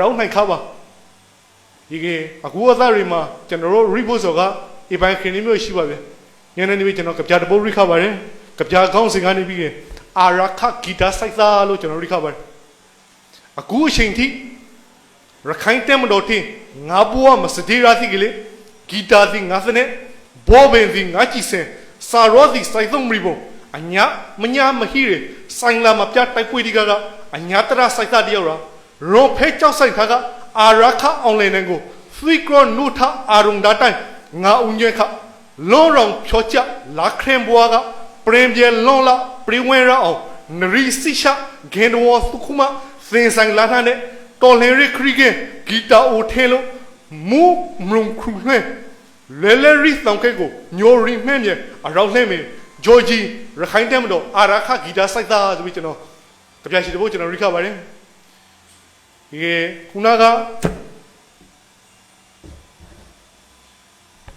ရောက်နိုင်ခါပါဒီကအခုအသားတွေမှာကျွန်တော်တို့ report ဆိုကအပိုင်းခင်းနေမျိုးရှိပါဗျညနေနေပြီကျွန်တော်ကြပြတပုတ်ရိခပါတယ်ကြပြကောင်းစင်ကနေပြီးကအာရခဂီတာစိုက်သားလို့ကျွန်တော်ရိခပါတယ်အခုအချိန်ထိရခိုင်တဲမတော်တင်ငါဘွားမစတေးရသီကလေးဂီတာသီငါစနဲ့ဘောဘင်သီငါကြည့်စင်စာရောသီစိုက်သုံးမီပုံအညာမညာမဟိရဆိုင်လာမပြတိုက်ပွေဒီကအညာတရစိုက်သားတယောက်ရာ ရောဖဲကြောက်ဆိုင်ခါကအာရခအွန်လိုင်းနဲ့ကိုဖီကရနုထအာရုံဒတိုင်ငါဦးညက်ခလောရောင်ဖြောချလာခရင်ဘွားကပရင်ပြေလွန်လာပရိဝဲရအောင်နရီစီရှာဂန်ဒဝသုခုမသင်ဆိုင်လာတဲ့တော်လင်ရခရီကဂီတာအိုထဲလို့မူမုံခူနှဲလဲလဲရီတောင်ကဲကိုညိုရီမှဲ့မြေအရောက်လှဲ့မြေဂျော်ဂျီရခိုင်တဲမတော်အာရခဂီတာစိုက်သားဆိုပြီးကျွန်တော်ကြပြရှိတဲ့ဘုကျွန်တော်ရိခပါတယ် ဒီခုနက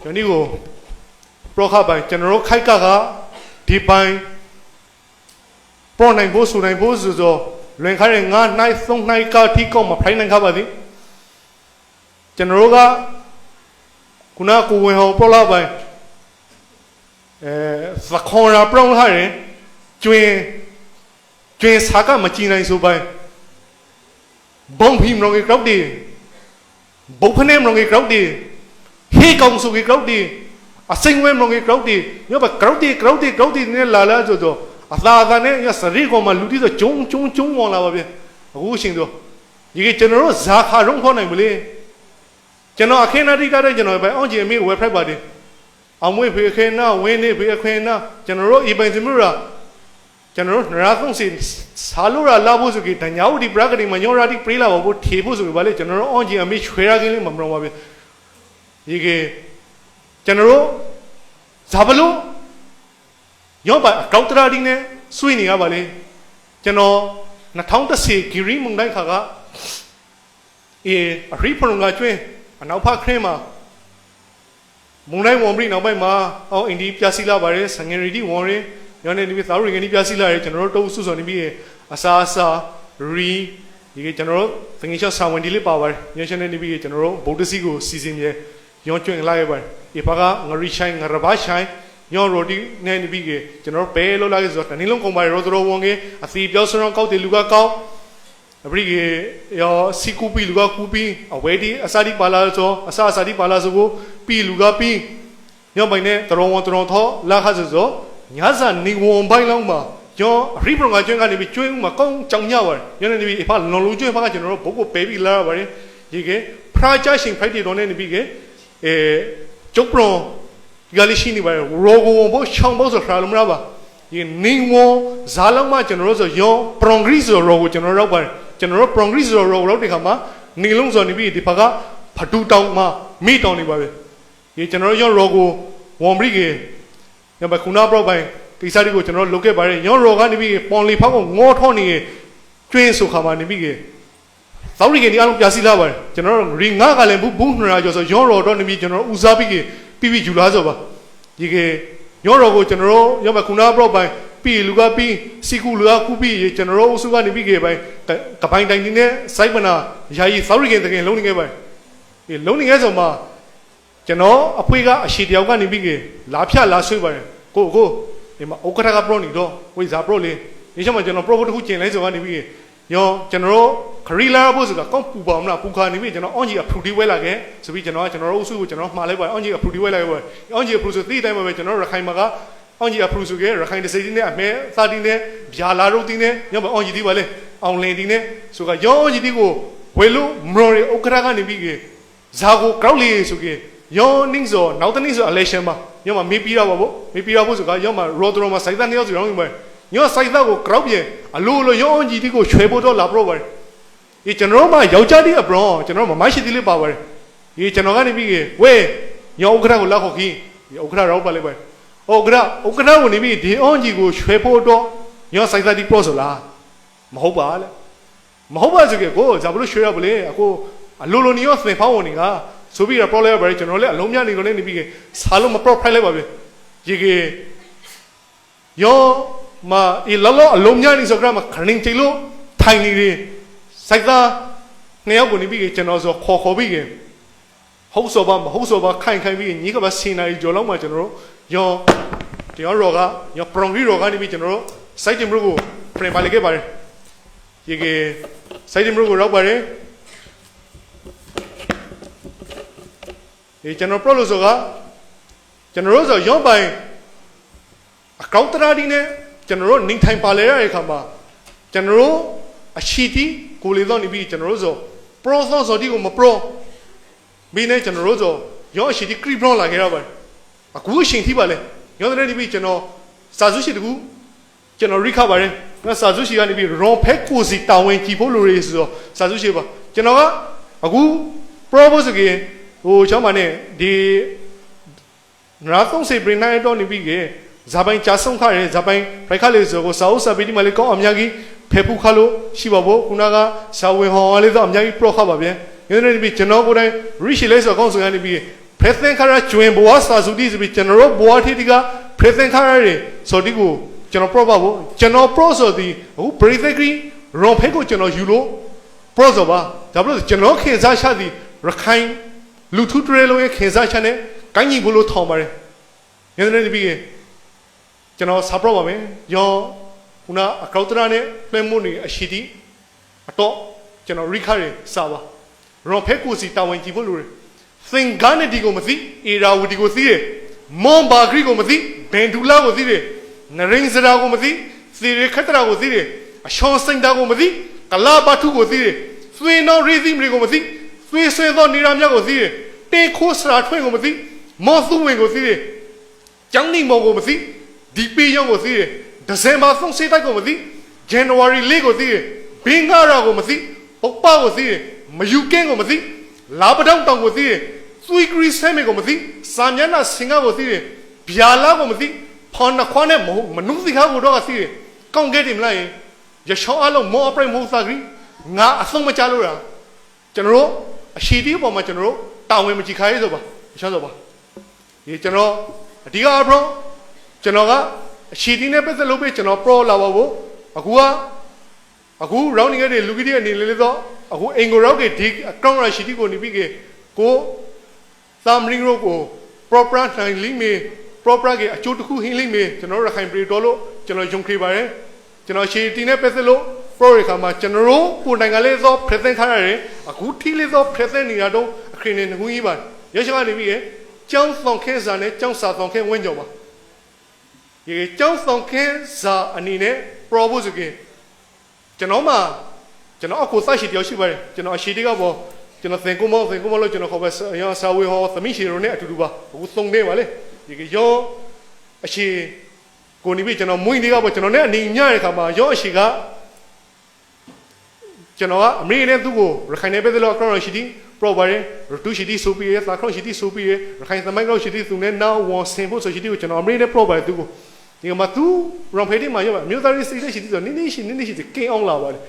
ကျွန်တော်ကိုပရောခပိုင်းကျွန်တော်တို့ခိုက်ကကဒီပိုင်းပေါ်နိုင်ဖို့ဆိုနိုင်ဖို့ဆိုတော့လွင်ခါရငါနိုင်သုံးနိုင်ကတိကောမဖိုင်နိုင်ခပါသည်ကျွန်တော်တို့ကခုနကကိုဝင်ဟောပေါ်လာပိုင်းအဲသခွန်ရာပရောင်းထားရင်ကျွင်ကျွင်စာကမကြည့်နိုင်ဆိုပိုင်း ဘုံဖီမရောကေကောက်တီဘုတ်ဖနေမရောကေကောက်တီဟေကောင်ဆိုကေကောက်တီအစိမ့်ဝဲမရောကေကောက်တီညဘကောက်တီကောက်တီကောက်တီနဲ့လာလာဆိုတော့အသာအသာနဲ့ရစရိကောင်မှလူတီဆိုကျုံကျုံကျုံဝင်လာပါဗျအခုရှင်တော့ဒီကကျွန်တော်တို့ဇာခါရုံခေါ်နိုင်မလဲကျွန်တော်အခင်းနာတိ ကတဲ့ကျွန်တော်ပဲအောင်ကျင်မေးဝယ်ဖက်ပါတယ်အောင်မွေဖေခဲနာဝင်းနေဖေခဲနာကျွန်တော်တို့ဤပိုင်စမှုရာကျွန်တော်တို့နရာသုံးစီဆာလိုရာလာဖို့ဆိုကြတညာဝတီပရဂတိမညောရာတိပရိလာဖို့ထေဖို့ဆိုကြပါလေကျွန်တော်တို့အောင်ကျင်အမေချွေရကင်းလေးမမတော်ပါဘူးဒီကကျွန်တော်တို့ဇာဘလို့ရောပါကောက်တရာဒီနဲ့ဆွေးနေရပါလေကျွန်တော်2010ဂီရီမုန်တိုင်းခါကအေးအရိဖလုံကကျွင်းအနောက်ဖက်ခရင်းမှာမုန်တိုင်းဝန်ပြီးနောက်ပိုင်းမှာအော်အင်ဒီပြစီလာပါတယ်ဆငယ်ရီဒီဝန်ရင်း ရောနေနေပြီးသာရီကနေပြစီလာတယ်ကျွန်တော်တို့တုံးစုစုံနေပြီးအစာအစာရီဒီကကျွန်တော်တို့သင်္ကေတဆာဝန်ဒီလေးပါပါတယ်ညရှင်နေနေပြီးကျွန်တော်တို့ဗုဒ္ဓစီကိုစီစဉ်ပြရောကျွင်းလိုက်ရပါတယ်ဒီဘကငရီရှိုင်းငရဘာရှိုင်းညောရိုတီနဲ့နေပြီးကျွန်တော်ဘဲလောက်လာခဲ့ဆိုတော့တနည်းလုံးကုန်ပါရောစရောဝန်ကအစီပြောစရောကောက်တယ်လူကကောက်အပရိကေယောစီကူပီလူကကူပီအဝဲဒီအစာဒီပါလာဆိုအစာအစာဒီပါလာဆိုကိုပီလူကပီညောပိုင်နဲ့တရောဝန်တရောထောလာခါဆိုဆို ညစာနေဝန်ပိုင်းလောက်မှာကျော်ရိပရငါကျွန်းကနေပြီးကျွန်းမှာကောင်းကြောင်ညပါတယ်ညနေနေပြီးအဖလွန်လုံးကျွန်းဖကကျွန်တော်တို့ဘုတ်ကိုပဲပြီးလာပါတယ်ဒီကဖရာချရှင်ဖိုက်တီတော်နဲ့နေပြီးကအဲကျုပ်ပရွန်ဒီကလေးရှိနေပါတယ်ရောဂိုဝန်ဘို့ချောင်းဘို့ဆိုခါလုံးမလားပါဒီနေဝန်ဇာလုံးမှကျွန်တော်တို့ဆိုယောပရွန်ဂရီဆိုရောကိုကျွန်တော်တို့ရောက်ပါတယ်ကျွန်တော်တို့ progress ဆိုတော့လောက်တဲ့ခါမှာနေလုံးဆိုနေပြီဒီဘက်ကဖတူတောင်မှာမိတောင်နေပါပဲဒီကျွန်တော်တို့ရောရောကိုဝန်ဘရိကေ ညဘခုနာပရောပိုင်းကိစ္စတွေကိုကျွန်တော်တို့လုပ်ခဲ့ပါတယ်ရောရောကနေပြီပွန်လီဖောက်ကိုငေါထောနေကျွင်းဆိုခါမှာနေပြီကေသောရီကနေအားလုံးပြစီလာပါတယ်ကျွန်တော်တို့ရီငါကလည်းဘူးဘူးနှရာကျော်ဆိုရောရောတော့နေပြီကျွန်တော်တို့ဦးစားပြီးကေပြီးပြီးယူလာဆိုပါဒီကေရောရောကိုကျွန်တော်တို့ရောဘခုနာပရောပိုင်းပြီးလူကပြီးစီကူလူကကူပြီးကျွန်တော်တို့အုပ်စုကနေပြီးခဲ့ပိုင်းကပိုင်းတိုင်းနေစိုက်မနာယာယီသောရီကင်တကယ်လုံးနေခဲ့ပိုင်းဒီလုံးနေခဲ့ဆိုမှ ကျွန်တော်အဖွေကအရှိတယောက်ကနေပြီးခဲ့လာဖြတ်လာဆွေးပါတယ်ကိုကိုဒီမှာဥက္ကဋ္ဌကပရိုနေတော့ဝိဇာပရိုလေးဒီချက်မှာကျွန်တော်ပရိုဘုတ်တစ်ခုကျင်လိုက်ဆိုကနေပြီးခဲ့ရောကျွန်တော်တို့ခရီလာဖို့ဆိုတာကောင်းပူပါမလားပူခါနေပြီကျွန်တော်အွန်ဂျီကဖရူတီဝဲလာခဲ့ဆိုပြီးကျွန်တော်ကကျွန်တော်တို့အုပ်စုကိုကျွန်တော်မှားလိုက်ပါတယ်အွန်ဂျီကဖရူတီဝဲလာခဲ့ပါတယ်အွန်ဂျီကဖရူဆိုတိတိုင်းမှာပဲကျွန်တော်တို့ရခိုင်မှာကအောင်ကြီးအပရူစုကရခိုင်တစိတင်းနဲ့အမဲသာတင်းနဲ့ဗျာလာတို့တင်းနဲ့ညမအောင်ကြီးဒီပါလေအောင်လင်တင်းနဲ့ဆိုကရောအောင်ကြီးဒီကိုဝေလို့မရော်ရီဥက္ကရာကနေပြီးကဇာကိုကောက်လေးဆိုက ယောနင်းဆိုနောက်တနည်းဆိုအလဲရှင်ပါညမမေးပြီးတော့ပါဗောမေးပြီးတော့ဖို့ဆိုကယောမရောဒရိုမှာစိုက်သားနှစ်ယောက်စီရောင်းနေပါညောစိုက်သားကိုကောက်ပြင်အလိုလိုယောအောင်ကြီးဒီကိုချွဲဖို့တော့လာပရောပါတယ်ဒီကျွန်တော်မှယောက်ျားဒီအပရောကျွန်တော်မမရှိသေးလေးပါပါတယ်ဒီကျွန်တော်ကနေပြီးကဝဲညောဥက္ကရာကိုလောက်ခေါ်ခင်းဒီဥက္ကရာရောက်ပါလိမ့်ပါတယ်ဩကရဩကရဝင်နေပြီဒီအွန်ကြီးကိုရွှေဖို့တော့ညောဆိုင်သတိပေါ့ဆိုလားမဟုတ်ပါလေမဟုတ်ပါဆိုကြကိုဇာဘလို့ရွှေရပလေအခုအလိုလိုနေရောသင်ဖောင်းဝင်နေက ဆိုပြီးတော့ problem ပဲကျွန်တော်လည်းအလုံးများနေတော့လည်းနေပြီးစားလို့မ profile လိုက်ပါပဲရေကေယောမအီလောလောအလုံးများနေဆိုကြမှာခရင်းချီလို့ထိုင်နေတယ်စိုက်သားနှစ်ယောက်ကိုနေပြီးကကျွန်တော်ဆိုခေါ်ခေါ်ပြီးကဟုတ်ဆိုပါမဟုတ်ဆိုပါခိုင်ခိုင်ပြီးညီကပါစင်နာရီကျော်လောက်မှကျွန်တော်တို့ယောတရားရောကယောပရောင်ရီရောကနေပြီးကျွန်တော်တို့စိုက်တင်ဘရုကိုဖရင်ပါလေခဲ့ပါတယ်ရေကစိုက်တင်ဘရုကိုရောက်ပါတယ် ဒီကျွန်တော်ပရိုလို့ဆိုကကျွန်တော်တို့ဆိုရောပိုင်အကောက်တရာဒီနဲ့ကျွန်တော်တို့နေထိုင်ပါလေရတဲ့အခါမှာကျွန်တော်တို့အချီတီကိုလေတော့နေပြီးကျွန်တော်တို့ဆိုပရိုသောဆိုဒီကိုမပရိုမင်းနဲ့ကျွန်တော်တို့ဆိုရောအချီတီခရီဘရောလာခဲ့ရပါတယ်အခုအချိန်ထိပါလေရောတဲ့နေပြီးကျွန်တော်စာစုရှိတကူကျွန်တော်ရိခပါတယ်ငါစာစုရှိကနေပြီးရွန်ဖက်ကိုစီတာဝန်ကြည့်ဖို့လိုရဆိုတော့စာစုရှိပါကျွန်တော်ကအခု propose က ဟိုချောင်းမနဲ့ဒီနာသုံးစေပရင်နိုင်တော့နေပြီကဇာပိုင်ကြာဆုံးခရဲဇာပိုင်ဖိုက်ခလေးဆိုကိုစာအုပ်စာပေဒီမလေးကောင်းအများကြီးဖေဖူခါလို့ရှိပါဘောခုနကစာဝင်ဟောလေးတော့အများကြီး pro ခပါဗျာငင်းနေပြီကျွန်တော်ကိုယ်တိုင် reach လေးဆိုကောင်းဆိုရနေပြီဖရက်သင်ခါရကျွင်ဘဝစာစုတိဆိုပြီးကျွန်တော်တို့ဘဝထီတီကဖရက်သင်ခါရတွေဆိုဒီကိုကျွန်တော် pro ပါဘောကျွန်တော် pro ဆိုဒီအခု breathing ရွန်ဖက်ကိုကျွန်တော်ယူလို့ pro ဆိုပါဒါဘလို့ကျွန်တော်ခင်စားချသည်ရခိုင် လူထုတရဲလုံးရဲ့ခင်စားချက်နဲ့ကိုင်းညီဘူးလို့ထောင်ပါတယ်။ညနေနေ့ပြီးကျွန်တော်စာပရောပါမယ်။ယောခုနအကောက်တရာနဲ့လွှဲမှုနေအရှိတီအတော့ကျွန်တော်ရိခါရစာပါ။ရောဖက်ကိုစီတာဝန်ကြည့်ဖို့လိုတယ်။သင်္ကန်းနဲ့ဒီကိုမသိအေရာဝတီကိုသိတယ်။မွန်ဘာဂရီကိုမသိဘန်ဒူလာကိုသိတယ်။နရင်းစရာကိုမသိစီရခတ်တရာကိုသိတယ်။အရှောင်းစင်တာကိုမသိကလာဘထုကိုသိတယ်။သွေးနောရီသီမတွေကိုမသိ သွေးဆွဲသောနေရာမြတ်ကိုသိတယ်။တေခိုးစရာထွင်းကိုမသိမော်သူဝင်ကိုသိတယ်။ကျန်းနေမော်ကိုမသိဒီပေရောင်းကိုသိတယ်။ဒီဇင်ဘာဆုံးစေးတိုက်ကိုမသိဇန်နဝါရီ၄ကိုသိတယ်။ဘင်္ဂရာကိုမသိပုပ္ပကိုသိတယ်။မယူကင်းကိုမသိလာပတောင်တောင်ကိုသိတယ်။သွေးဂရီဆဲမေကိုမသိစာမျက်နှာစင်ကားကိုသိတယ်။ဗျာလာကိုမသိဖော်နှခွားနဲ့မဟုတ်မနုစီခါကိုတော့ကသိတယ်။ကောင်းခဲ့တယ်မလား။ရရှောင်းအလုံးမောအပရိမဟုတ်သာဂရီငါအဆုံးမချလို့တာကျွန်တော်တို့ အရှိတီးပေါ်မှာကျွန်တော်တို့တာဝန်မကြည့်ခိုင်းဆိုပါရှောင်းဆိုပါဒီကျွန်တော်အဓိကအပရောကျွန်တော်ကအရှိတီးနဲ့ပတ်သက်လို့ပဲကျွန်တော် pro လာပါဘူးအခုကအခု rounding ရဲ့လူကြီးတွေအနေနဲ့လေတော့အခုအင်ကိုရောက်တဲ့ဒီ account ရရှိတီးကိုနေပြီးကိုသမရင်းရောကို proper နိုင်လိမ့်မယ် proper ကအကျိုးတစ်ခုဟင်းလိမ့်မယ်ကျွန်တော်ရခိုင်ပြည်တော်လို့ကျွန်တော်ယုံကြည်ပါတယ်ကျွန်တော်ရှီတီနဲ့ပတ်သက်လို့ pro ရခါမှာကျွန်တော်တို့ကိုနိုင်ငံလေးသော present ခါရတယ် အခုထိလေးသော present နေရာတော့အခရင်နေငွေကြီးပါရရှိကနေပြီးကျောင်းဆောင်ခဲစာနဲ့ကျောင်းစာဆောင်ခဲဝင်းကြော်ပါဒီကျောင်းဆောင်ခဲစာအနေနဲ့ propose ကကျွန်တော်မှကျွန်တော်အခုစိုက်ရှိတယောက်ရှိပါတယ်ကျွန်တော်အရှိတီကပေါ်ကျွန်တော်သင်ကုမောသင်ကုမောလို့ကျွန်တော်ခေါ်ပဲရစာဝေဟောသမီးရှီရိုနဲ့အတူတူပါအခုသုံးနေပါလေဒီရောအရှိကိုနေပြီကျွန်တော်မွေးနေကပေါ့ကျွန်တော်နဲ့အနေညတဲ့ခါမှာရောအရှိက ကျွန်တော်ကအမေနဲ့သူ့ကိုရခိုင်နယ်ပဲလို့ကောရရှိတီပရောပါရရတူရှိတီဆိုပြီးရသာခရရှိတီဆိုပြီးရခိုင်သမိုင်းကောရှိတီသူနဲ့နောက်ဝန်ဆင်ဖို့ဆိုရှိတီကိုကျွန်တော်အမေနဲ့ပရောပါရသူကိုဒီကမှသူရောဖေးတီမှာရောအမျိုးသားရေးစိတ်ရှိတီဆိုနင်းနေရှိနင်းနေရှိကင်းအောင်လာပါတယ်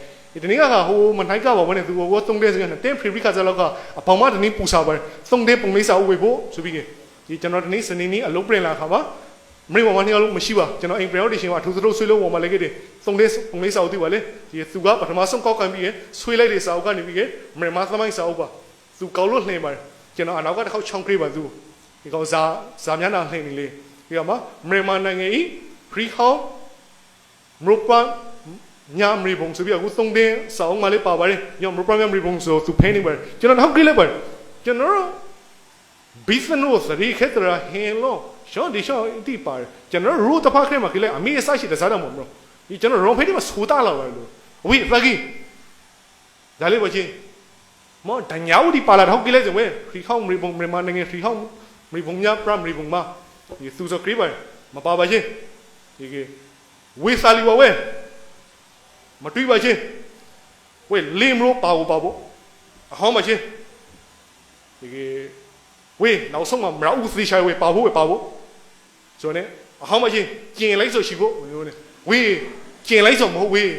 ဒီနေ့ကဟိုမနိုင်ကပါဘနဲ့သူကိုသုံးတဲ့စကန်တင်းဖရီခါစလောက်ကအပေါင်မတနည်းပူစားပါတယ်သုံးတဲ့ပုံလေးစာဥဝေဖို့ဆိုပြီးဒီကျွန်တော်ဒီနေ့စနေနေ့အလုံးပြင်လာခါပါ မင်းဝမနေလို့မရှိပါကျွန်တော်အိမ် presentation ကအထူးသဖြင့်ဆွေးလို့ဝမလိုက်ခဲ့တယ်သုံးလေးပုံလေးစာအုပ်တိပါလေဒီသူကပထမဆုံးကောက်ကန်ပြီးရဆွေးလိုက်တဲ့စာအုပ်ကနေပြီးရမင်းမသမိုင်းစာအုပ်ပါသူကောက်လို့နှိမ်ပါတယ်ကျွန်တော်အနောက်ကတစ်ခေါက်ချောင်း créé ပါသူဒီကောင်စာစာမျက်နှာနှိမ်နေလေဒီကမှာမင်းမနိုင်ငံဤ free home မရုပန်ညာမရီဘုံဆိုပြီးအခုသုံးတဲ့စာအုပ်မှလေးပါပါတယ်ညမရုပန်ညာမရီဘုံဆိုသူဖိနေပါတယ်ကျွန်တော်နောက်ကြည့်လိုက်ပါတယ်ကျွန်တော် business ရီခက်တရာဟင်းလို့ ရှောင်းဒီရှောင်းဒီပါကျွန်တော်ရူတဖာခရမှာကြည့်လိုက်အမေအစရှိတဲ့စားတော့မလို့ဒီကျွန်တော်ရောဖေးဒီမှာဆိုတာလာပါလို့ဝိသကီဒါလေးပါချင်းမောတညာဝဒီပါလာတော့ကြည့်လိုက်စဝဲခရီခေါမရီဘုံမရမနေခရီခေါမရီဘုံညာပရမရီဘုံမဒီသူစခရီပါမပါပါချင်းဒီကဝေစာလီဝဝဲမတွေးပါချင်းဝဲလင်းမလို့ပါဘူးပါဘူးအဟောင်းပါချင်းဒီကဝေးနောက်ဆုံးမှာမရောက်သေးချိုင်ဝေးပါဖို့ဝေးပါဖို့ ဆိုတော့ねအဟောင်းမချင်းကျင်လိုက်ဆိုရှိဖို့ဝေးနေဝေးကျင်လိုက်ဆိုမဟုတ်ဝေး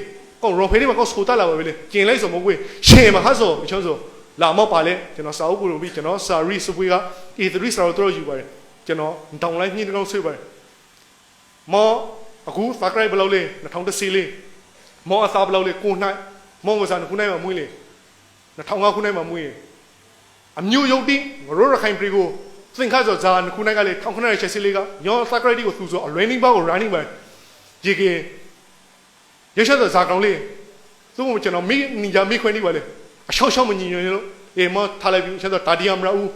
ကောရောဖေးလေးမှာကောဆိုတာလာပါပဲလေကျင်လိုက်ဆိုမဟုတ်ဝေးရှင်မဟာဆိုအချောဆိုလာမောက်ပါလေကျွန်တော်စာအုပ်ကိုပြီးကျွန်တော်စာရီစပွေးက E3 စာအုပ်တော့ယူပါတယ်ကျွန်တော်တောင်းလိုက်ညှင်းကောင်းဆွေးပါတယ်မောအခု subscribe ဘယ်လောက်လဲ2010လေးမောအစားဘယ်လောက်လဲကိုနိုင်မောကစားခုနိုင်မှာမွေးလေ2005ခုနှစ်မှာမွေးရင်အမျိုးယုတ်တိငရိုးရခိုင်ပြည်ကို သင်္ခါဆိုဇာခုနှစ်ကလေ1984ကယောစကရတီကိုသူဆိုအလွယ်နေပါကို running ပါရေကရရှဆိုဇာကောင်လေးသူ့ကိုကျွန်တော်မိနီယာမိခွင့်နေပါလေအရှောက်ရှောက်မညီညွတ်လို့အေမထားလိုက်ပြီးဆက်တော့တာဒီယမ်ရာဦး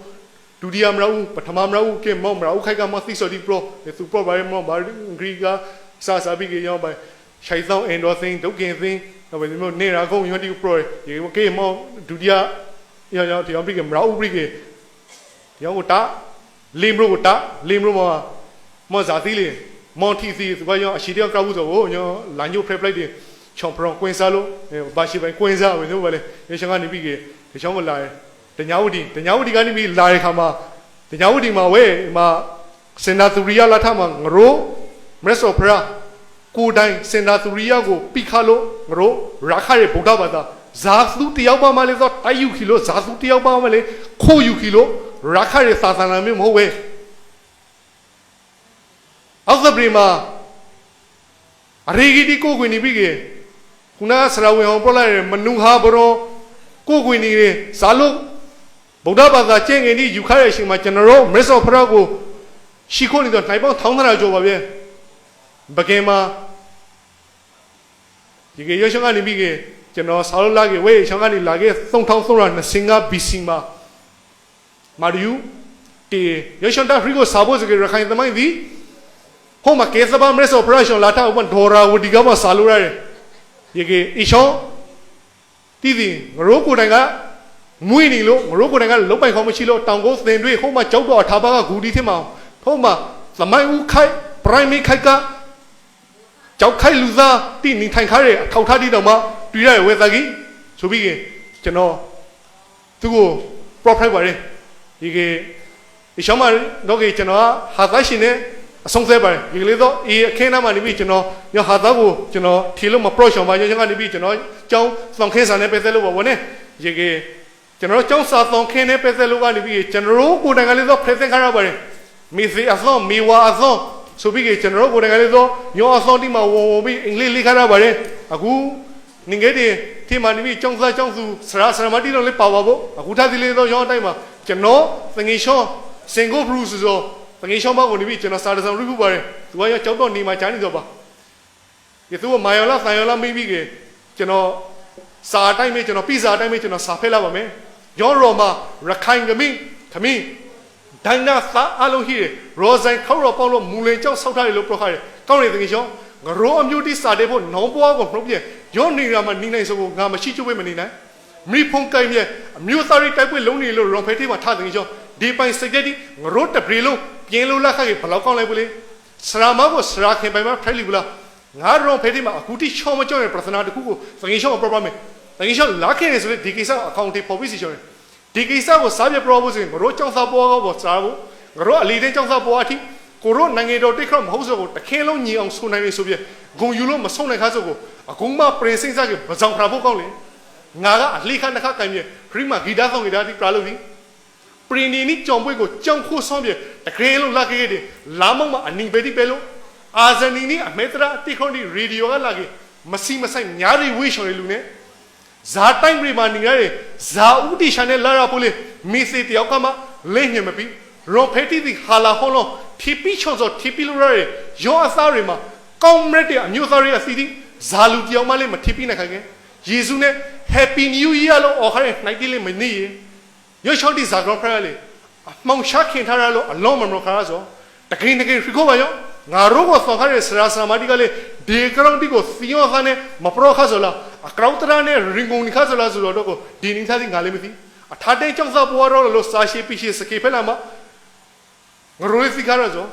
ဒုတိယမရာဦးပထမမရာဦးကဲမောင်မရာဦးခိုက်ကမသိစောဒီပရိုသူပရိုဘာမောဘာဂရီကစာစာပြီးကရောပါရှိုင်ဆောင်အင်ဒိုသင်းဒုကင်သင်းတော့ဘယ်လိုနေရာကုန်ရွတိပရိုရေကဲမောဒုတိယရောရောတရားပြီးကမရာဦးပြီးကရောကိုတာ လီမရိုကိုတာလီမရိုမှာမောဇာသီးလေမော်တီသီသူကရောအရှိတယောက်ကောက်ဘူးဆိုဟိုညလာညိုဖရက်ပလိုက်တယ်ချောင်ပရောကွင်းစားလို့ဘာရှိပိုင်ကွင်းစားပဲလို့ပဲလေရရှင်ကနေပြီးကဒီချောင်းမလာရင်တညာဝတီတညာဝတီကနေပြီးလာတဲ့ခါမှာတညာဝတီမှာဝဲမှာစင်နာသူရိယလာထမှာငရိုမရဆောဖရာကိုတိုင်စင်နာသူရိယကိုပိခါလို့ငရိုရာခရဲ့ဗုဒ္ဓဘာသာဇာသူတယောက်ပါမလဲဆိုတိုက်ယူခီလို့ဇာသူတယောက်ပါမလဲခိုးယူခီလို့ ရာခရဲ့သာသနာမျိုးမဟုတ်ဝဲအောက်သပရီမှာအရေဂီတီကိုကွင်နေပြီကေခုနဆရာဝန်အောင်ပြလိုက်ရမနုဟာဘရောကိုကွင်နေဇာလို့ဗုဒ္ဓဘာသာကျင့်ငင်ဒီယူခရရဲ့အချိန်မှာကျွန်တော်တို့မရစောဖရာကိုရှိခိုးနေတော့နိုင်ပေါင်းထောင်းထရာကြောပါဗျဘကင်မှာဒီကေရရှောင်းကနေပြီးကေကျွန်တော်ဆာလို့လာကေဝေးရှောင်းကနေလာကေ3325 BC မှာ မာရီယူတေရရှောင်းတာဖရီကိုစာဖို့စကေရခိုင်သမိုင်းဒီဟိုမှာကေစဘာမရစောဖရာရှောင်းလာတာဘန်ဒေါ်ရာဝဒီကမှာဆာလို့ရတယ်ဒီကေအရှောင်းတီးတီငရိုးကိုတိုင်ကမွေးနေလို့ငရိုးကိုယ်တိုင်ကလုံပိုင်ခေါင်းမရှိလို့တောင်ကုန်းသင်တွေဟိုမှာကြောက်တော့ထားပါကဂူဒီထင်မအောင်ဟိုမှာသမိုင်းဦးခိုက်ပရိုင်မီခိုက်ကကြောက်ခိုက်လူသားတိနေထိုင်ခါရဲ့အထောက်ထားတိတောင်မှတွေ့ရဝေသကြီးဆိုပြီးကျွန်တော်သူ့ကို profile ပါတယ် ဒီကေဒီရှောင်းမတော့ကေကျွန်တော်ဟာသားရှင်နဲ့အဆုံးသဲပါတယ်ဒီကလေးတော့အေးအခင်းနားမှာနေပြီးကျွန်တော်ညဟာသားကိုကျွန်တော်ထီလို့မ pro ရှောင်းပါရချင်းကနေပြီးကျွန်တော်ကျောင်းဆောင်ခင်းစာနဲ့ပဲသက်လို့ပါဘောနဲ့ရေကေကျွန်တော်ကျောင်းစာဆောင်ခင်းနဲ့ပဲသက်လို့ကနေပြီးကျွန်တော်တို့ကိုယ်တိုင်ကလေးတော့ဖရက်စင်ခါရပါတယ်မီစီအသောမီဝါအသောဆိုပြီးကျွန်တော်တို့ကိုယ်တိုင်ကလေးတော့ညောအသောတိမှာဝဝပြီးအင်္ဂလိပ်လေးခါရပါတယ်အခု နင်ငယ်တွေထင်မှနေပြီးကျောင်းသားကျောင်းသူဆရာဆရာမတီတော့လေးပါပါဖို့အခုထားသေးလေးတော့ရောင်းတိုင်းမှာကျွန်တော်သငေရှောစင်ကိုဘရူးဆိုတငေရှောင်းဘောက်ကိုနေပြီးကျွန်တော်စာတစောင်ရိပ်ပူပါတယ်သူကရောကြောက်တော့နေမှာချားနေတော့ပါဒီသူကမာယောလာဆိုင်ယောလာမိပြီးကကျွန်တော်စာအတိုင်းပဲကျွန်တော်ပိစာအတိုင်းပဲကျွန်တော်စာဖက်လာပါမယ်ရောရောမှာရခိုင်ကမိခမင်းဒိုင်နာသာအလုံးဟိရောဇိုင်ခေါရောပေါလို့မူလင်ကြောက်ဆောက်ထားတယ်လို့ပြောခါတယ်ကောင်းနေတငေရှောင်းငရောအမျိုးတိစာတဲ့ဖို့နောင်ပွားကိုနှုတ်ပြ ရောနေရမှာနေနိုင်ဆိုကိုငါမရှိချွေးမနေနိုင်မိဖုန်ကိုင်းမြအမျိုးသားရိတိုက်ပွဲလုံးနေလို့ရောဖဲတိမှာထားတငေရှောင်းဒီပိုင်စိတ်တဲ့ဒီငရိုးတပရီလုံးပြင်းလို့လက်ခါကြီးဘလောက်ကောင်းလိုက်ဘူးလေစရာမကိုစရာခင်ပိုင်မှာထိုက်လိဘူးလားငါရောဖဲဒီမှာအခုတိချောမကြောက်ရဲ့ပရသနာတခုကိုသငင်းရှော့ problem သငင်းရှော့လာခင်နေဆိုလေဒီကိစ္စအကောင့်တွေပေါ်ပြီးစီချောတယ်ဒီကိစ္စကိုစားပြ problem ဆိုရင်ငရိုးကြောက်စားပေါ်ကောပေါ်စားဖို့ငရိုးအလီတဲ့ကြောက်စားပေါ်အထိ ကိုရောနိုင်ငံတော်တိတ်ခရမဟုတ်ဆိုကိုတခင်လုံးညီအောင်ဆိုနိုင်ပြီဆိုပြဂုံယူလို့မဆုံးနိုင်ခါဆိုကိုအကုန်းမပရင်စိတ်စားကပဇောင်ခါဖို့ကောင်းလေငါကအလှခါတစ်ခါကံပြခရီးမှာဂီတာဆောင်ဂီတာတိပြလို့ဒီပရင်ဒီနီကြောင်ပွဲကိုကြောင်ခိုးဆောင်ပြတကယ်လို့လာခဲ့တယ်လာမောင်မအနင်ပဲဒီပဲလို့အာဇနီနီအမေတရာတိခွန်ဒီရေဒီယိုကလာခဲ့မစီမဆိုင်ညာရီဝေးရှော်ရလူနဲ့ဇာတိုင်းပြည်မှာနေရတယ်ဇာဥတီရှာနဲ့လာရဖို့လေမီစီတယောက်ကမှလိမ့်ညမပြီးရောဖက်တီဒီဟာလာဟောလုံး ထီပီချောစောထီပီလိုရရောအသားတွေမှာကောင်းမရက်တဲ့အမျိုးသားတွေအစီတီဇာလူတယောက်မှလည်းမထီပီနိုင်ခဲ့ယေရှုနဲ့ Happy New Year လို့အော်ခရဲနိုင်တိလေးမနေရင်ရွှေချောင်းဒီဇာဂရောဖရလေအမောင်ရှာခင်ထားရလို့အလုံးမမခါဆိုတကင်းတကင်းခခိုးပါရောငါတို့ကိုဆောင်ခရဲဆရာဆရာမတီကလေဒီကရောင်တီကိုစီယောခနဲ့မပရောခါဆိုလားအကရောတရာနဲ့ရင်ကုန်နိခါဆိုလားဆိုတော့ကိုဒီနိသားစီငါလည်းမသိအထာတဲ့ကြောင့်စားပေါ်တော့လို့စာရှိပိရှိစကေဖဲလာမှာ ငရိုးစီကားရဆို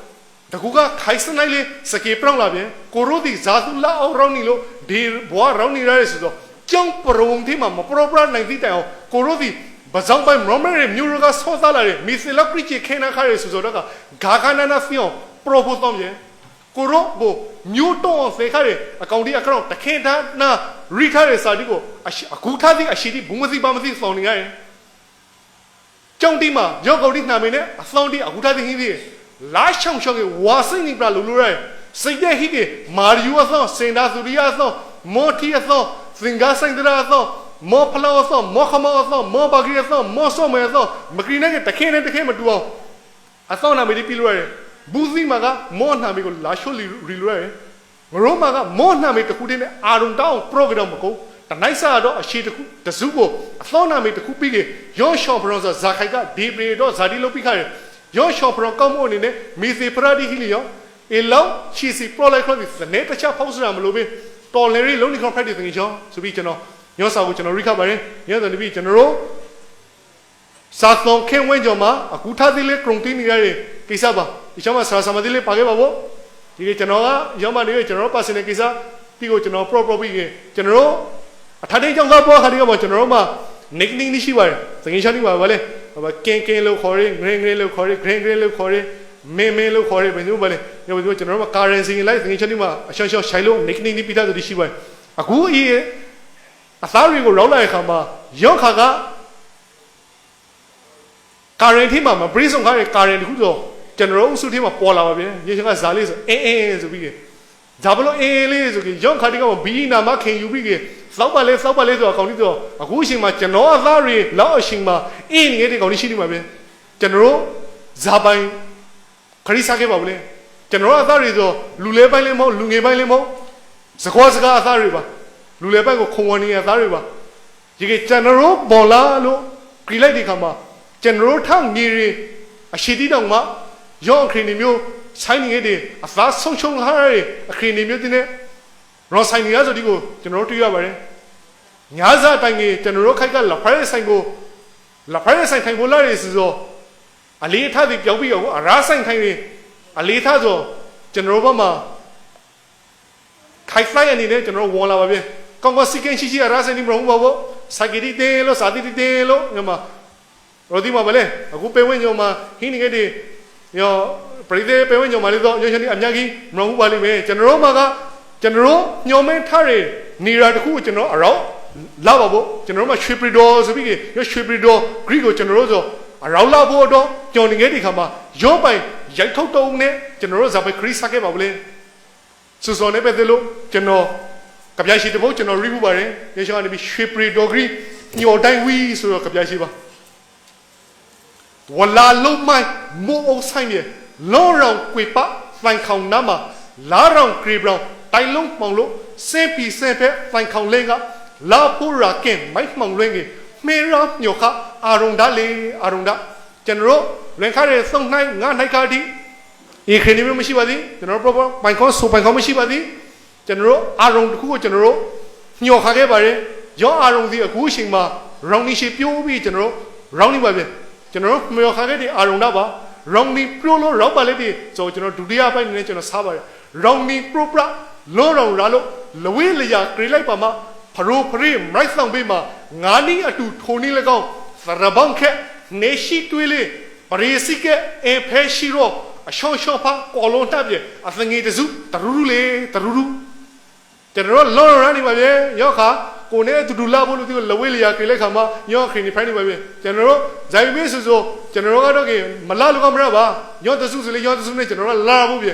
တကူကခိုင်စနိုင်လေစကေပြောင်းလာပြန်ကိုရိုဒီဇာသူလာအောင်ရောင်းနေလို့ဒီဘွားရောင်းနေရဲဆိုတော့ကျောင်းပရုံတိမှာမပရောပရနိုင်တဲ့အောင်ကိုရိုဒီဘာကြောင့်ပိုင်မရမဲမြို့ရကဆောသားလာတယ်မီစီလောက်ပြချေခဲနာခရဲဆိုတော့ကဂါခနာနာဖီယံပရိုပိုတော့မြေကိုရောဘမြို့တော့ဖေခရဲအကောင့်ဒီအကောင့်တခင်တာနာရိခရဲစာဒီကိုအခုထားသည့်အရှိတိဘူးမစီပါမစီစောင်းနေရတယ် ကျောင်းတီမှာရောက်ကောက်တီနှာမင်းနဲ့အဆောင်တီအခုထားသည့်ဟင်းသေးလာရှောင်းရှောင်းကဝါစိနေပြလူလူရဲစိတ်တဲ့ဟိကမာရီယိုအဆောင်စင်ဒါသူရီယာအဆောင်မော်တီအဆောင်စင်ဂါဆိုင်ဒရာအဆောင်မောဖလောဆောမောခမောဆောမောဘဂရီဆောမောဆောမေဆောမကရီနဲ့တခဲနဲ့တခဲမတူအောင်အဆောနာမီဒီပြလို့ရတယ်ဘူးစီမာကမောနာမီကိုလာရှိုလီရီလို့ရတယ်ငရိုးမာကမောနာမီတခုတည်းနဲ့အာရုံတောင်း program မကုန် တနိုင်စာတော့အရှိတခုတစုကိုအသောနာမီတခုပြီးကယောရှောဘရောဇာဇာခိုင်ကဒီပရီတော့ဇာဒီလို့ပြီးခါရယောရှောဘရောကောင်းမအနေနဲ့မီစီပရာဒီဟီလီယောအလောချီစီပရိုလိုက်ခရစ်စနေတချဖောက်စရာမလိုပဲတော်လယ်ရီလုံးဒီကွန်ဖရက်တီသင်ချောဆိုပြီးကျွန်တော်ညောစာကိုကျွန်တော်ရိခပါတယ်ညောတဲ့ဒီကျွန်တော်တို့စာသုံခင်ဝင်းကြော်မှာအခုထားသေးလေးကရုံတင်းနေရတဲ့ကိစ္စပါဒီချမ်းမှာဆရာဆာမသေးလေးပါခဲ့ပါဘောဒီနေ့ကျွန်တော်ကရောမနေကျွန်တော် personal ကိစ္စပြီးကိုကျွန်တော် pro pro ပြီးကျွန်တော်တို့ အထာတိတ်ကြောင့်ကပေါ်ခါဒီကပေါ်ကျွန်တော်တို့မှာ nickname ရှိပါတယ်သင်္ကေတရှိပါပါလေဘာကင်ကင်လို့ခေါ်ရ green green လို့ခေါ်ရ green green လို့ခေါ်ရမင်းမင်းလို့ခေါ်ရဘယ်လိုပါလဲညဘယ်လိုကျွန်တော်တို့မှာ currency လိုက်သင်္ကေတရှိမှာအရှောင်းရှောင်းရှိုင်လို့ nickname ပြီးသားဆိုရှိပါတယ်အခုအေးအသားတွေကိုရောက်လာတဲ့အခါမှာရော့ခါက current ထိမှာမ breeze ဆုံးခါတဲ့ current တခုဆိုကျွန်တော်တို့အစုထိမှာပေါ်လာပါဗျ။ရေချင်ကဇာလေးဆိုအင်းအင်းဆိုပြီးက ဒါဘလို့အင်းလေးဆိုပြီးရော့ခါတိကဘီနာမခင်ယူပြီးကစောက်ပါလေစောက်ပါလေဆိုတော့အကောင်ကြီးဆိုအခုအချိန်မှာကျွန်တော်အသားတွေလောက်အချိန်မှာအင်းနေတဲ့ကောင်ကြီးရှိနေမှာဗျ။ကျွန်တော်တို့ဇာပိုင်ခရီးစားခဲ့ပါဗလေ။ကျွန်တော်တို့အသားတွေဆိုလူလဲပိုင်းလည်းမဟုတ်လူငယ်ပိုင်းလည်းမဟုတ်စကွာစကားအသားတွေပါလူလဲပိုင်းကိုခုံဝင်နေအသားတွေပါဒီကကျွန်တော်တို့ပေါ်လာလို့ကြည်လိုက်တဲ့ခါမှာကျွန်တော်တို့ထောင်ကြီးတွေအရှိတိတောင်မှရောအခရင်မျိုး ဆိုင်နေတဲ့အသားဆုံးချုံလာတဲ့အခရင်မျိုးတင်းနဲ့ရောဆိုင်နေရဆိုဒီကိုကျွန်တော်တို့တွေ့ရပါတယ်ညာစားတိုင်ကြီးကျွန်တော်တို့ခိုက်ကလဖိုင်ဆိုင်ကိုလဖိုင်ဆိုင်ထိုင်ဖို့လာရစီဆိုအလေးထားပြီးပြောက်ပြီးရောအရာဆိုင်ထိုင်နေအလေးထားဆိုကျွန်တော်တို့ဘက်မှာခိုက်ဆိုင်အနေနဲ့ကျွန်တော်တို့ဝန်လာပါဗျကောင်းကောင်းစီကင်းရှိရှိအရာဆိုင်နေမလို့ပါဘူးစာကတိတဲလို့စာတိတဲလို့ညမှာရောဒီမှာဗလဲအခုပေဝင်းညုံမှာဟင်းနေခဲ့တဲ့ရော ပရိသေပေဝင်းညုံမှာလေတော့ညရှင်ဒီအများကြီးမဟုတ်ပါလိမ့်မယ်ကျွန်တော်တို့မှာကကျွန်တော်တို့ညုံမင်းထားတဲ့နေရာတစ်ခုကိုကျွန်တော်အရောက်လာပါဖို့ကျွန်တော်တို့မှာရွှေပရီတော်ဆိုပြီးရရွှေပရီတော် Greek ကိုကျွန်တော်တို့ဆိုအရောက်လာဖို့တော့ကြော်နေခဲ့ဒီခါမှာရောပိုင်ရိုက်ထုတ်တုံးနဲ့ကျွန်တော်တို့ဇာပိုင်ခရစ်စခဲ့ပါဗလဲစူစောနေပဲတယ်လို့ကျွန်တော်ကပြရှိတဲ့ဘုတ်ကျွန်တော် review ပါတယ်ရေရှောင်းနေပြီးရွှေပရီတော် Greek ညော်တိုင်းဝီဆိုတော့ကပြရှိပါဝလာလုံးမိုင်းမိုးအောင်ဆိုင်ရ လောရောင်ကွေပဖိုင်ခေါင်နာမှာလာရောင်ဂရီဘရောင်တိုင်လုံးပေါင်လို့စင်ပီစင်ဖက်ဖိုင်ခေါင်လင်းကလာပူရာကင်မိုက်မှောင်ရင်းကြီးမေရာညိုခအာရုံဒါလေအာရုံဒါကျွန်တော်လွင်ခါရဲစုံနိုင်ငါနိုင်ခါဒီဤခရီးမျိုးမရှိပါသေးကျွန်တော် proper ပိုင်ခေါဆိုပိုင်ခေါမရှိပါသေးကျွန်တော်အာရုံတစ်ခုကိုကျွန်တော်ညှော်ခါခဲ့ပါတယ်ရောအာရုံစီအခုအချိန်မှာ round နေရှိပြိုးပြီးကျွန်တော် round နေပါဗျကျွန်တော်မျော်ခါခဲ့တဲ့အာရုံတော့ပါ round နေပြိုးလို့ရောက်ပါလေဒီဆိုကျွန်တော်ဒုတိယပိုင်းနေကျွန်တော်စားပါတယ် round နေ proper လောရောင်ရာလို့လဝေးလျာကြိလိုက်ပါမှာဖရိုဖရီမိုက်ဆောင်ပေးမှာငါးနီးအတူထိုးနီး၎င်းသရဘန်ခက်နေရှိတွေးလေပရိစိကအဖဲရှိရောအရှောင်းရှောင်းဖာကော်လုံးတပ်ပြအသငေတစုတရူးလေတရူးရူးကျွန်တော်လောရနေပါဗျရောခါ ကိုနဲ့အတူတူလာဖို့လို့ဒီလဝေးလျာကြိလိုက်ခါမှာရောခရင်နေဖိုင်းနေပါဗျကျွန်တော်တို့ဇိုင်မေးဆိုဆိုကျွန်တော်ကတော့ကမလာလို့ကမရပါရောတစုဆိုလေရောတစုနဲ့ကျွန်တော်ကလာဖို့ဗျ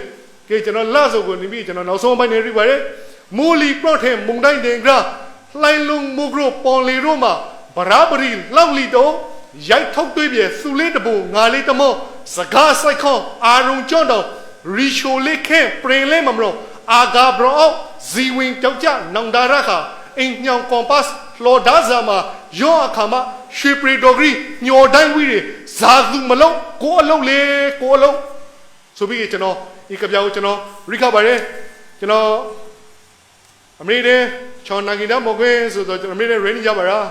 ကဲကျွန်တော်လာဆိုကိုနေပြီးကျွန်တော်နောက်ဆုံးပိုင်းနေပြီပါတယ်မိုလီပရော့ထဲမုန်တိုင်းတင်ကလှိုင်းလုံးမိုဂရိုပေါ်လီရိုမှာဗရာပရီလောက်လီတော့ရိုက်ထုတ်သွေးပြေစူလေးတပူငါလေးတမောစကားဆိုင်ခွန်အာရုံကျွန်းတော်ရီရှိုလေးခဲပရင်လေးမမလို့အာဂါဘရောဇီဝင်တောက်ကြနောင်ဒါရခါ အင်းညောင်ကွန်ပတ်လော်ဒါဇာမှာယောအခါမှာရွှေပရီတော်ဂရီညော်တိုင်းဝီတွေဇာသူမလုံးကိုအလုံးလေကိုအလုံးဆိုပြီးကျွန်တော်ဒီကပြောင်ကျွန်တော်ရိခပါတယ်ကျွန်တော်အမေရိကန်ချောင်းနိုင်ငံသားမော်ခွင်းဆိုတော့အမေရိကန်ရင်းကြပါလား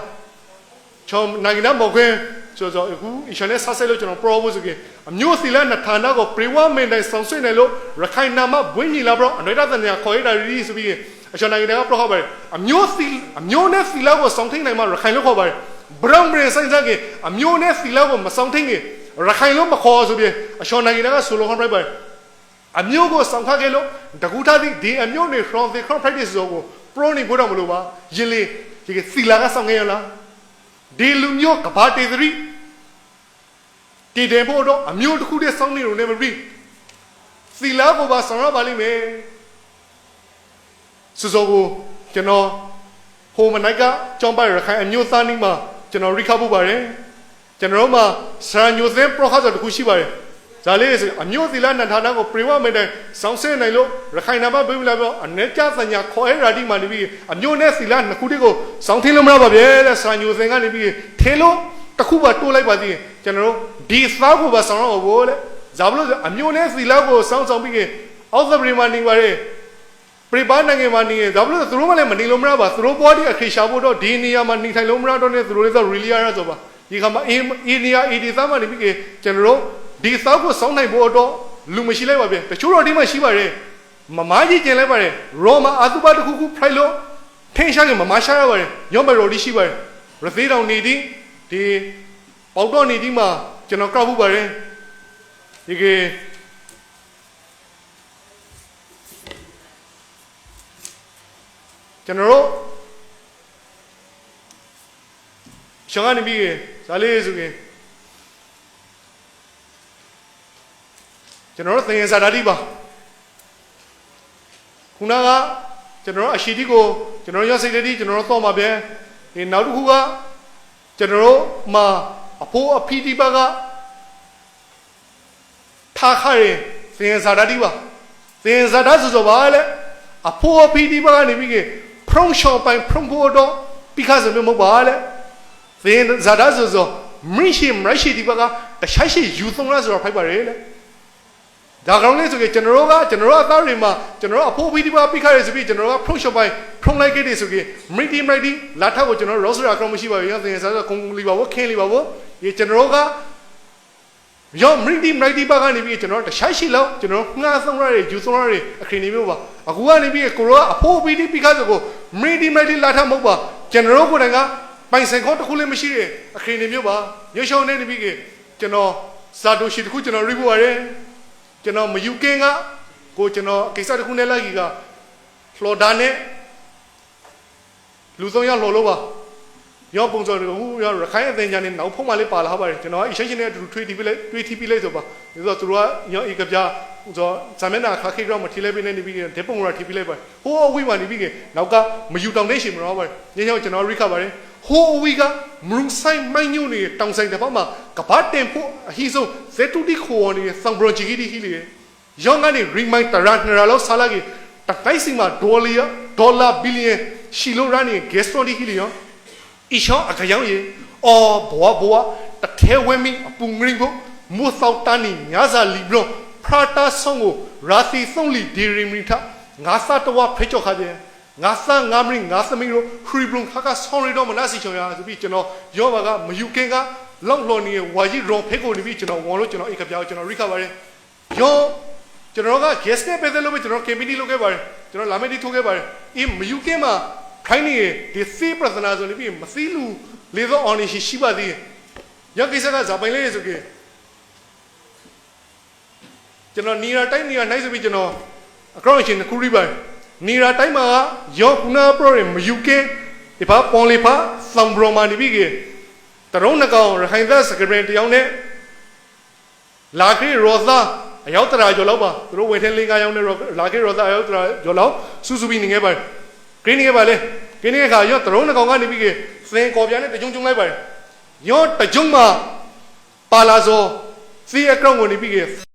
ချောင်းနိုင်ငံသားမော်ခွင်းဆိုတော့အခုအရှင်နဲ့ဆက်ဆက်လို့ကျွန်တော် pro ဖို့ဆိုကြအမျိုးစီလက်နဌာနကိုပရိဝမင်းတိုင်းဆောင်ဆွေးနေလို့ရခိုင်နာမဘွင်းကြီးလာဘရောအနွေတတညာခေါ်ရတာရီဆိုပြီး အရှင်နိုင်ငံက pro ဟောပါတယ်အမျိုးစီအမျိုးနဲ့စီလာကိုဆောင်ထိန်နိုင်မှရခိုင်လို့ခေါ်ပါတယ် brown brain ဆိုင်စားကအမျိုးနဲ့စီလာကိုမဆောင်ထိန်ခင်ရခိုင်လို့မခေါ်ဆိုပြီးအရှင်နိုင်ငံကဆိုလိုခေါ်လိုက်ပါတယ်အမျိုးကိုဆောင်ခခဲ့လို့တကူထားသည့်ဒီအမျိုးနဲ့ from the crop practice ဆိုကို pro နေဖို့တော့မလို့ပါယင်းလေဒီကစီလာကဆောင်ခဲ့ရလားဒီလူမျိုးကဘာတေသရီတည်တယ်ဖို့တော့အမျိုးတစ်ခုတည်းစောင်းနေလို့လည်းမပြီးသီလာကိုပါဆောင်ရပါလိမ့်မယ် စစောကိုကျွန်တော်ဟိုမနိုက်ကကြောင်းပိုက်ရခိုင်အမျိုးသားနီးမှာကျွန်တော်ရိခဖို့ပါတယ်ကျွန်တော်တို့မှာစရာညိုစင်းပရောခါဆိုတခုရှိပါတယ်ဇာလေးဆိုအမျိုးသီလနန္ဌာနကိုပြေဝမေတ္တဆောင်းဆင်းနိုင်လို့ရခိုင်နာမဘေးမလာပြောအနေကြစညာခေါ်ရရာဒီမှာနေပြီးအမျိုးနဲ့သီလနှစ်ခုတည်းကိုဆောင်းထင်းလို့မရပါဗျဲတဲ့စရာညိုစင်းကနေပြီးထဲလို့တစ်ခုပါတိုးလိုက်ပါသေးတယ်ကျွန်တော်တို့ဒီသားကိုပါဆောင်းတော့ဘောလေဇာဘလို့အမျိုးနဲ့သီလကိုဆောင်းဆောင်ပြီးအောက်သပရိမာနေပါရဲ့ ပြပန်းနိုင်ငံမှာနေရဒါဘလို့သူတို့ကလည်းမနေလို့မရပါသူတို့ဘွားဒီအခေရှာဖို့တော့ဒီနေရာမှာနေထိုင်လို့မရတော့နဲ့သူတို့လည်းဆို really ရဆိုပါဒီခါမှာအင်းအင်းနေရာအီဒီသားမှာနေပြီးကျွန်တော်တို့ဒီသောက်ကိုစောင်းနိုင်ဖို့တော့လူမရှိလိုက်ပါဗျတချို့တော့ဒီမှာရှိပါတယ်မမားကြီးကျင်လိုက်ပါတယ်ရောမအာသုဘတခုခုဖိုက်လို့ထင်းရှားကမမရှားရပါတယ်ညော့မရော်ဒီရှိပါတယ်ရသေးတောင်နေသည်ဒီပေါတော့နေသည်မှာကျွန်တော်ကောက်ဖို့ပါတယ်ဒီကေ ကျွန်တော်တို့ရှောင်းကနေပြီးဇာလေးဆိုရင်ကျွန်တော်တို့သင်္ကေစာဓာတိပါခုနကကျွန်တော်တို့အရှိတိကိုကျွန်တော်တို့ရစိတ်တည်းကျွန်တော်တို့တော့မှာဗျဒီနောက်တစ်ခုကကျွန်တော်တို့မှာအဖိုးအဖိတိပါကထားခရင်သင်္ကေစာဓာတိပါသင်္ကေစာဓာတ်ဆိုဆိုပါလေအဖိုးအဖိတိပါကနေပြီး ဖရုံရှောင်းပိုင်ဖရုံဖို့တော့ပြီးခါစမျိုးမဟုတ်ပါလေသင်္ကေစာဓာတ်ဆိုဆိုမရှိမရှိဒီပါကတခြားရှိယူသုံးရဆိုတော့ဖိုက်ပါလေလေဒါကောင်းလေးဆိုကြကျွန်တော်တို့ကကျွန်တော်တို့အသားတွေမှာကျွန်တော်တို့အဖိုးဖီးဒီပါပိခါရဆိုပြီးကျွန်တော်တို့ကဖရုံရှော့ပိုင်းဖရုံလိုက်ခဲ့တယ်ဆိုကြမရီတီမရီတီလာထက်ကိုကျွန်တော်တို့ရောစရာကောင်းမရှိပါဘူးရောသင်စားဆိုကုန်းလီပါဘောခင်းလီပါဘောဒီကျွန်တော်တို့က ရောမရီတီမရီတီပါကနေပြီးကျွန်တော်တို့တခြားရှိလောက်ကျွန်တော်ငှားဆုံးရတွေယူဆုံးရတွေအခရင်နေမျိုးပါအခုကနေပြီးကိုရောအဖိုးဖီးဒီပိခါဆိုကိုမရီတီမရီတီလာထက်မဟုတ်ပါကျွန်တော်တို့ကိုယ်တိုင်ကပိုင်ဆိုင်ခေါတစ်ခုလည်းမရှိတဲ့အခရင်နေမျိုးပါရွှေရှောင်းနေပြီးကျွန်တော်ဇာတိုရှိတစ်ခုကျွန်တော်ရိဖို့ရတယ်ကျွန်တော်မယူကင်းကကိုကျွန်တော်ကိစ္စတစ်ခုနဲ့လိုက်ကြီးကဖလော်ဒါနဲ့လူဆုံးရောက်လှော်လို့ပါ ရောပုံစော်ဟူရောရခိုင်အသင်္ကြန်နဲ့နောက်ဖုံးမလေးပါလာပါတယ်ကျွန်တော်အရှိရှင်နဲ့အတူတူထွေးတီးပြလိုက်တွေးတီးပြလိုက်ဆိုပါဒီဆိုသူတို့ကရောဧကပြဆိုဇာမနာခါခိတော့မထီလိုက်ပြနေပြီးဒေပုံရထီပြလိုက်ပါဟိုးအဝိမှနေပြီးကနောက်ကမယူတောင်တဲ့ရှင်မရောပါညညကျွန်တော်ရိခပါတယ်ဟိုးအဝိကမရုံဆိုင်မိုင်းညိုနေတောင်ဆိုင်တစ်ပတ်မှာကပတ်တင်ဖို့အဟိဆုံးဇက်တူတီခိုနေဆောင်ဘရဂျီဂီဒီဟီလီရောင်းကနေ remind တရနရလောက်ဆာလာကြီးတတိုက်စီမှာဒေါ်လီဒေါ်လာဘီလီယံရှီလိုရန်နေ guest တော်ဒီဟီလီ ယောအရှောင်းအခရောင်းရေအော်ဘွားဘွားတထဲဝဲမီအပူငရင်းဖို့မူသောတန်းနီညာစာလီဘလွန်ဖရာတာဆောင်ကိုရာစီဆုံးလီဒီရီမီထငါစာတဝဖိချောခါတဲ့ငါစာငါမရင်းငါသမီးတို့ခရီဘလွန်ခါကဆောင်းရီတော့မနာစီချောင်ရဆိုပြီးကျွန်တော်ရောပါကမယူကင်ကလောက်လော်နေဝါကြီးရောဖိကိုနေပြီးကျွန်တော်ဝန်လို့ကျွန်တော်အိတ်ကပြောင်းကျွန်တော်ရိခပါတယ်ရောကျွန်တော်က guest နဲ့ပတ်သက်လို့ပဲကျွန်တော် committee လုပ်ခဲ့ပါတယ်ကျွန်တော်လာမေးတီထုတ်ခဲ့ပါတယ်အင်းမယူကင်မှာ ခိုင်းနေဒီစေးပြဿနာဆိုနေပြီးမသိလူလေသော on ရှိရှိပါသေးတယ်ရကိစ္စကဇာပိုင်လေးဆိုကြကျွန်တော်နီရာတိုင်းနီရာနိုင်ဆိုပြီးကျွန်တော်အကောင့်ရှင်တစ်ခုရိပါတယ်နီရာတိုင်းမှာယောကုနာပရိုမယူကင်ဒီပါပွန်လီဖာသံဘရမာနီပြီးကတရုံးနှကောင်ရခိုင်သက်စကရင်တယောက်နဲ့လာခရီရောသာအယောက်တရာကျော်လောက်ပါသူတို့ဝယ်ထင်းလေးကားရောက်နေလာခရီရောသာအယောက်တရာကျော်လောက်စုစုပြီးနေခဲ့ပါတယ် ဂရင်းနေခဲ့ပါလေဂရင်းနေခါရောတရုံးနှကောင်ကနေပြီးကသင်ကော်ပြားနဲ့တကြုံကြုံလိုက်ပါတယ်ရောတကြုံမှာပါလာစောစီအကောင့်ကိုနေပြီးက